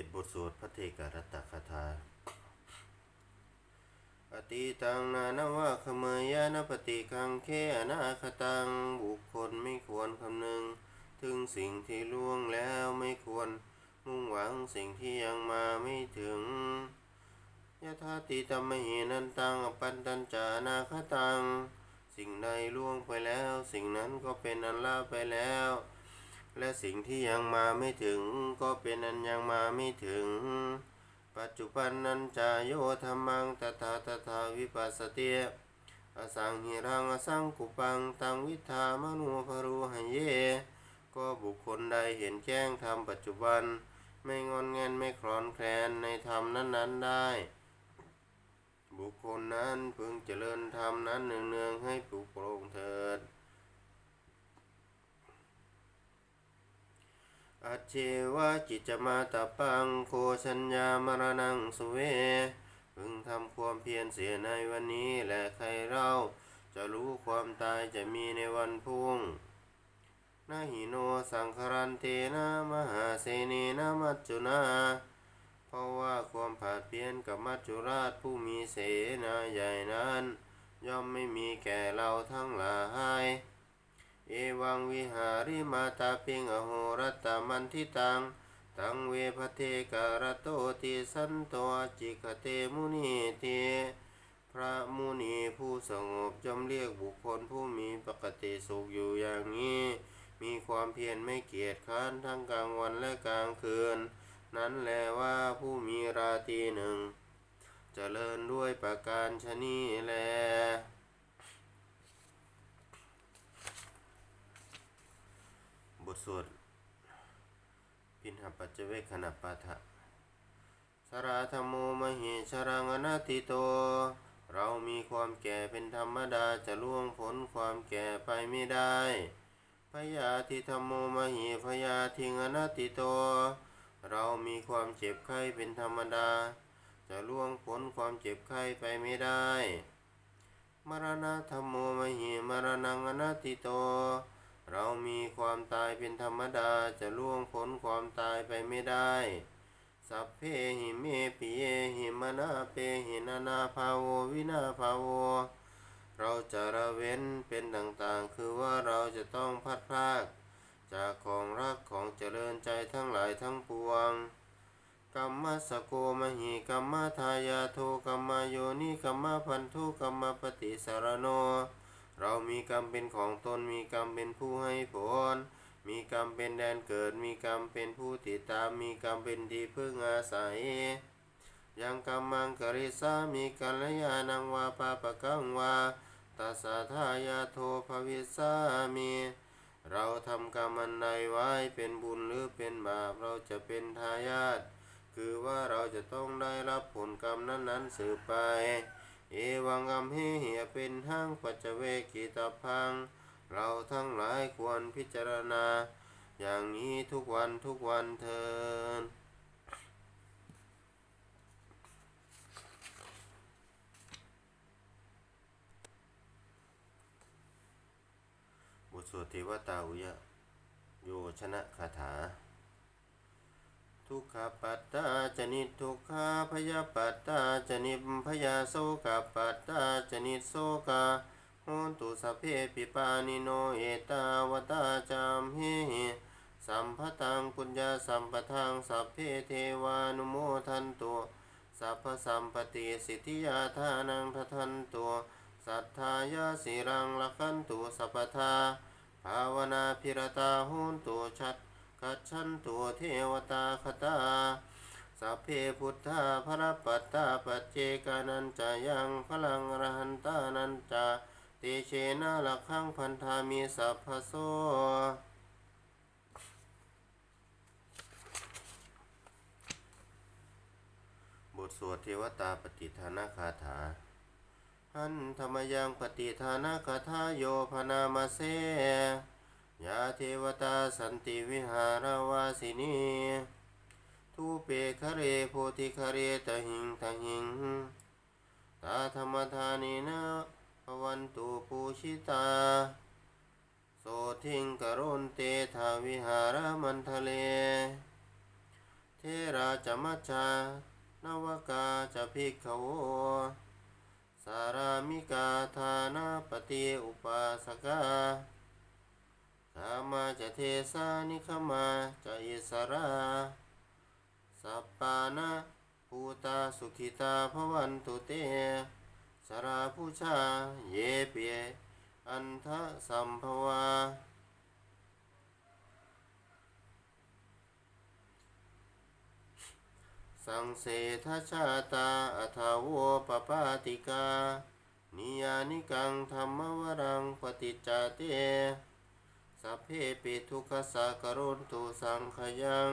จ็ดบทสวดพระเทการตคาถาอติตังนานาวะขเมยานปฏิคังเคอนาคตังบุคคลไม่ควรคำนึง ถึงสิ่งที่ล่วงแล้วไม่ควร มุ่งหวังสิ่งที่ยังมาไม่ถึงยะธาติตมหินันตังอปันตัญจานาคตัง สิ่งใดล่วงไปแล้ว สิ่งนั้นก็เป็นอันลาไปแล้ว และสิ่งที่ยังมาไม่ถึง ก็เป็นอันยังมาไม่ถึง ปัจจุบันนันจายโยธรรมังตถาตถาวิปัสสติอสังหิรังอสังกุปังตังวิธามนุภรูหเย ก็บุคคลใดเห็นแจ้งธรรมปัจจุบัน ไม่งอนแงนไม่คลอนแคลนในธรรมนั้นๆได้ บุคคลนั้นพึงเจริญธรรมนั้นเนืองๆให้ปลุกโปร่งเถิด อาเจวะจิจมาตาปังโคชัญญามรณังสุเว พึงทำความเพียรเสียในวันนี้และใครเราจะรู้ความตายจะมีในวันพุ่งนาหิโนสังคารันเตนะมหาเสนีนะมัจจุนาเพราะว่าความผาดเพี้ยนกับมัจจุราชผู้มีเสนาใหญ่นั้น ย่อมไม่มีแก่เราทั้งหลาย เอวังวิหาริมาตาปิงอโหรตมันทิตัง ตังเวพเทการโตติสันโตจิกเตมุนีเตพระมุนีผู้สงบจำเรียกบุคคลผู้มีปกติสุขอยู่อย่างนี้ มีความเพียรไม่เกียจค้านทั้งกลางวันและกลางคืน นั้นแลว่าผู้มีราตีหนึ่งจเจริญด้วยประการชนีแล บทสวดพินหปัจเจเวคขณปาทะสราธรรมโมมหิชรังอนาติโต เรามีความแก่เป็นธรรมดาจะล่วงพ้นความแก่ไปไม่ได้พยาธิธรรมโมมหิพยาทิงอนาติโต เรามีความเจ็บไข้เป็นธรรมดา จะล่วงพ้นความเจ็บไข้ไปไม่ได้ มรณะธรรมโมมหิมรณังอนาติโต เรามีความตายเป็นธรรมดาจะล่วงพ้นความตายไปไม่ได้ สัพเพหิเมปิเยหิมนาเปหินานาภาโววินาภาโว เราจะระเว้นเป็นต่างๆ คือว่าเราจะต้องพัดพากจากของรักของเจริญใจทั้งหลายทั้งปวงกัมมัสโกมหิกัมมทายาโทกัมมโยนิกัมมพันธุกัมมปฏิสารโน เรามีกรรมเป็นของตนมีกรรมเป็นผู้ให้ผล มีกรรมเป็นแดนเกิด มีกรรมเป็นผู้ติดตาม มีกรรมเป็นที่พึ่งอาศัย ยังกรรมังกริสามีกัลยาณังวาปาปะกังวาตัสสะทายาโทภวิสามี เราทำกรรมอันใดไว้เป็นบุญหรือเป็นบาปเราจะเป็นทายาทคือว่าเราจะต้องได้รับผลกรรมนั้นๆสืบไป เอวังอัมเหเหียเป็นทั้งปัจเวกิตาพัง เราทั้งหลายควรพิจารณา อย่างนี้ทุกวันทุกวันเทินบทสวดเทวตาอุยะ โยชนะคาถา ทุกขปัตตาจนิทุกขาพยาปัตตาจนิพพยาโสกปัตตาจนิโสกาโหนตุสัพเพปิปานิโนเอตาวตาจามเฮหิสัมภตังปุญญาสัมปทังสัพเพเทวานุโมทันตุสัพพสัมปติสิทธิยาทานังททันตุสัทธายาสิรังละคันตุสัพพทาภาวนาพิรตาโหนตุชัด กัจฉันตัวเทวตาคตาสัพเพพุทธาพระปัตตาปัจเจกานันจายังพลังรหันตานันจาเตเชนะลักขังพันธามีสัพพโสบทสวดเทวตาปฏิทานาคาถา หันธรรมยังปฏิทานาคาถาโยพนามาเส ยาเทวตาสันติวิหารวาสินีทูเปคเรโพธิคเรตหิงทหิง ตาธรรมธานีนะภวันตุปูชิตา โสทิงกรุณเตทาวิหารมันทะเล เทราจมัจจานวกาจะภิกขโวสารามิกาทานาปฏิอุปาสกาามาจะเทสานิคมาจะอิสราสัปปานะภูตาสุขิตาภวันตุเตสราผู้ชาเยเปียอันทะสัมภวาสังเสทชาตาอัทาวปปาติกา นิยานิกังธรรมวรังปฏิจจเต สัพเพปิทุกขสากรนตุสังขยัง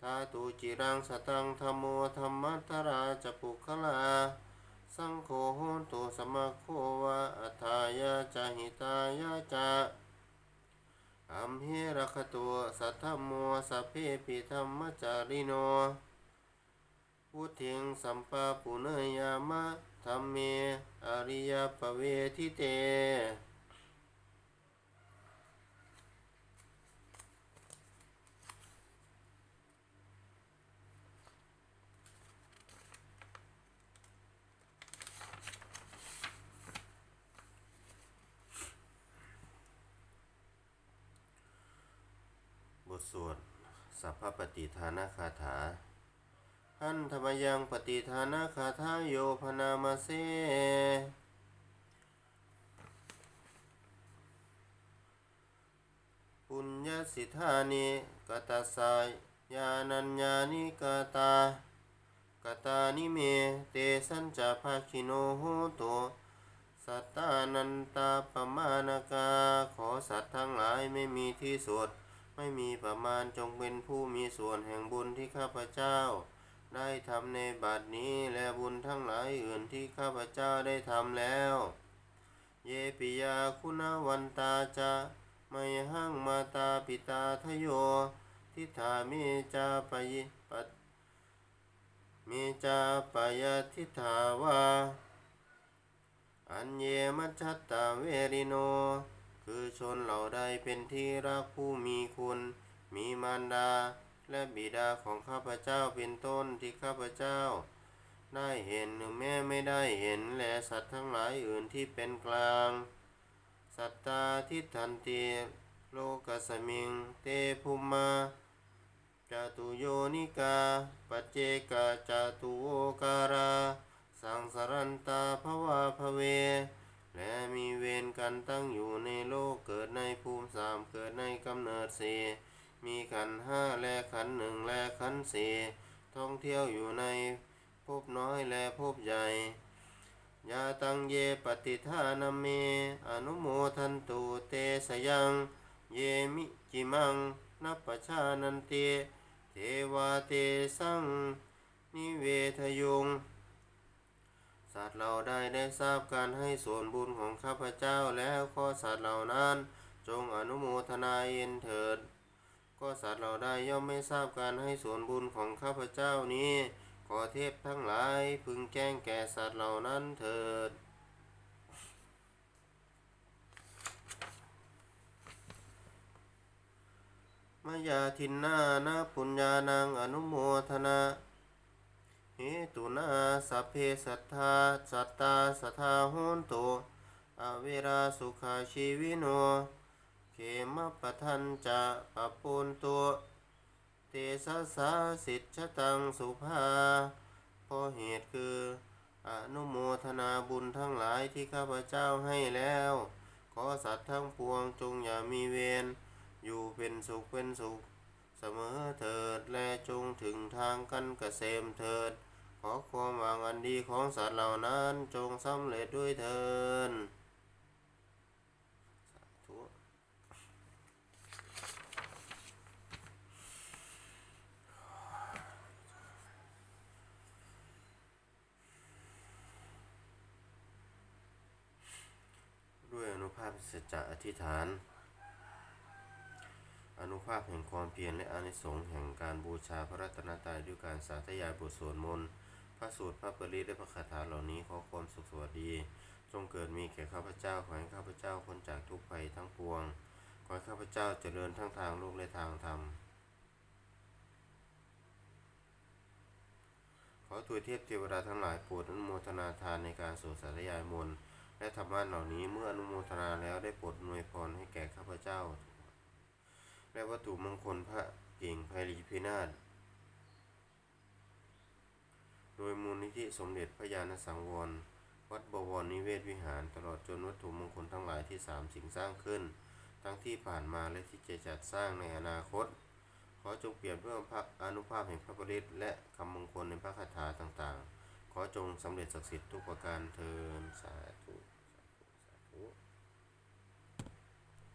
ทาตุจิรังสตังธรรมโมธรรมัทราจปุคลา สังโฆโหตุสมะโควะอัฏฐายาจหิตายาจาอัมเหระคตัวสัทธมโมสัพเพปิธรรมจาริโนพุทธิงสัมปะปุเนยยามะธรรมเมอริยปเวทิเต วดสัพพปฏิทานาคาถาหันธรรมยังปฏิทานาคาถาโยพนามาเซปุญญสิทธานิกตาสายยานัญญานิกตากตานิเมเตสัญจาภาคิโนโหตุสัตตานันตาปมาณกาขอสัตว์ทั้งหลายไม่มีที่สุด ไม่มีประมาณจงเป็นผู้มีส่วนแห่งบุญที่ข้าพเจ้า ได้ทำในบัดนี้และบุญทั้งหลายอื่นที่ข้าพเจ้าได้ทำแล้ว เยปิยาคุณวันตาจะไมหังมาตาปิตาทโย ทิฏฐาเมจาปยิปัตเมจาปยทิฏฐาวาอันเยมัจฉัตตาเวริโน คือชนเหล่าใดเป็นที่รักผู้มีคุณ มีมารดา และบิดาของข้าพเจ้าเป็นต้นที่ข้าพเจ้า ได้เห็นหรือแม้ไม่ได้เห็นและสัตว์ทั้งหลายอื่นที่เป็นกลาง สัตตาทิฏฐันติโลกสมิง เตภุมาจตุโยนิกา ปเจกาจตุโวการา สังสารันตาภวาภเว และมีเวรกันตั้งอยู่ในโลกเกิดในภูมิสามเกิดในกำเนิดสี่มีขันห้าและขันหนึ่งและขันสี่ท่องเที่ยวอยู่ในภพน้อยและภพใหญ่ยาตังเยปฏิทานาเมอนุโมทันตุเตสยัง เยมิจิมังนัปปชานันเตเทวาเตสังนิเวทยุง สัตว์เราได้ได้ทราบการให้ส่วนบุญของข้าพเจ้าแล้วข้อสัตว์เหล่านั้น จงอนุโมทนาเย็นเถิด ก็สัตว์เราได้ย่อมไม่ทราบการให้ส่วนบุญของข้าพเจ้านี้ ขอเทพทั้งหลายพึงแจ้งแก่สัตว์เหล่านั้นเถิดมายาทินนานาปุญญานังอนุโมทนา เหตุนาสัพเพสัทธาสัตตาสัทธาโหนตุอเวราสุขาชีวิโนเขมปะทันจะปะปุนตัวเตสะสาสิทธตังสุภาเพราะเหตุคืออนุโมทนาบุญทั้งหลายที่ข้าพเจ้าให้แล้ว ขอสัตว์ทั้งปวงจงอย่ามีเวรอยู่เป็นสุขเป็นสุข เสมอเถิดและจงถึงทางกันเกษมเถิด ขอความหวังอันดีของสัตว์เหล่านั้นจงสำเร็จด้วยเถิดสาธุด้วยอนุภาพสัจจะอธิษฐาน อนุภาพแห่งความเพียรและอานิสงส์แห่งการบูชาพระรัตนตรัยด้วยการสาธยายบทสวดมนต์ พระสูตรพระปริและพระคาถาเหล่านี้ขอความสุขสวัสดี จงเกิดมีแก่ข้าพเจ้าขอให้ข้าพเจ้าพ้นจากทุกภัยทั้งปวงขอให้ข้าพเจ้าเจริญทั้งทางโลกและทางธรรมขอทูตเทพเทวดาทั้งหลายโปรดอนุโมทนาทานในการสวดสาธยายมนต์และธรรมะเหล่านี้เมื่ออนุโมทนาแล้วได้โปรดอวยพรให้แก่ข้าพเจ้า และวัตถุมงคลพระเก่งไพรีพินาศ โดยมูลนิธิสมเด็จพระญาณสังวร วัดบวรนิเวศวิหารตลอดจนวัตถุมงคลทั้งหลายที่สามสิ่งสร้างขึ้น ทั้งที่ผ่านมาและที่จะจัดสร้างในอนาคต ขอจงเปลี่ยนเพื่อพระอนุภาพแห่งพระบริตและคำมงคลในพระคาถาต่างๆ ขอจงสำเร็จศักดิ์สิทธิ์ทุกประการเทินสาธุ